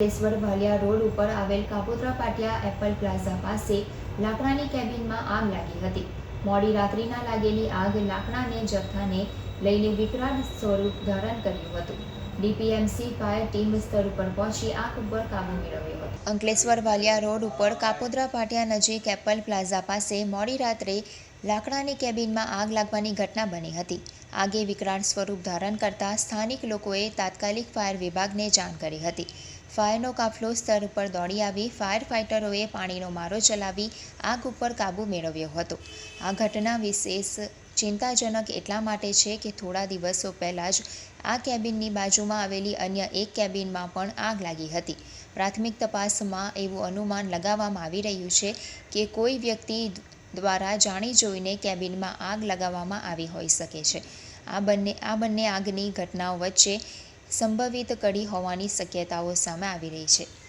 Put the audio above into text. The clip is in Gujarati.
અંકલેશ્વર ભાલિયા રોડ ઉપર આવેલ કાપોદ્રા પાટિયા એપલ પ્લાઝા પાસે લાકડાની કેબિનમાં આગ લાગી હતી. મોડી રાત્રિના લાગેલી આગ લાકડાને, જથ્થાને લઈને વિકરાળ સ્વરૂપ ધારણ કર્યું હતું. ડીપીએમસી ફાયર ટીમ સ્થળ ઉપર પહોંચી આગ ઉપર કાબુ મેળવ્યો હતો. અંકલેશ્વર વાલિયા રોડ ઉપર કાપોદ્રા પાટિયા નજીક એપલ પ્લાઝા પાસે મોડી રાત્રે લાકડાની કેબિનમાં આગ લાગવાની ઘટના બની હતી. આગે વિકરાળ સ્વરૂપ ધારણ કરતા સ્થાનિક લોકોએ તાત્કાલિક ફાયર વિભાગને જાણ કરી હતી. ફાયરનો કાફલો સ્થળ ઉપર દોડી આવી ફાયર ફાઇટરોએ પાણીનો મારો ચલાવી, આગ ઉપર કાબૂ મેળવ્યો હતો. આ ઘટના વિશેષ ચિંતાજનક એટલા માટે છે કે થોડા દિવસો પહેલાં જ આ કેબિનની બાજુમાં આવેલી અન્ય એક કેબિનમાં પણ આગ લાગી હતી. પ્રાથમિક તપાસમાં એવું અનુમાન લગાવવામાં આવી રહ્યું છે કે કોઈ વ્યક્તિ દ્વારા જાણી જોઈને કેબિનમાં આગ લગાવવામાં આવી હોઈ શકે છે. આ બંને આ બંને આગની ઘટનાઓ વચ્ચે સંભવિત કડી હોવાની શક્યતાઓ સામે આવી રહી છે.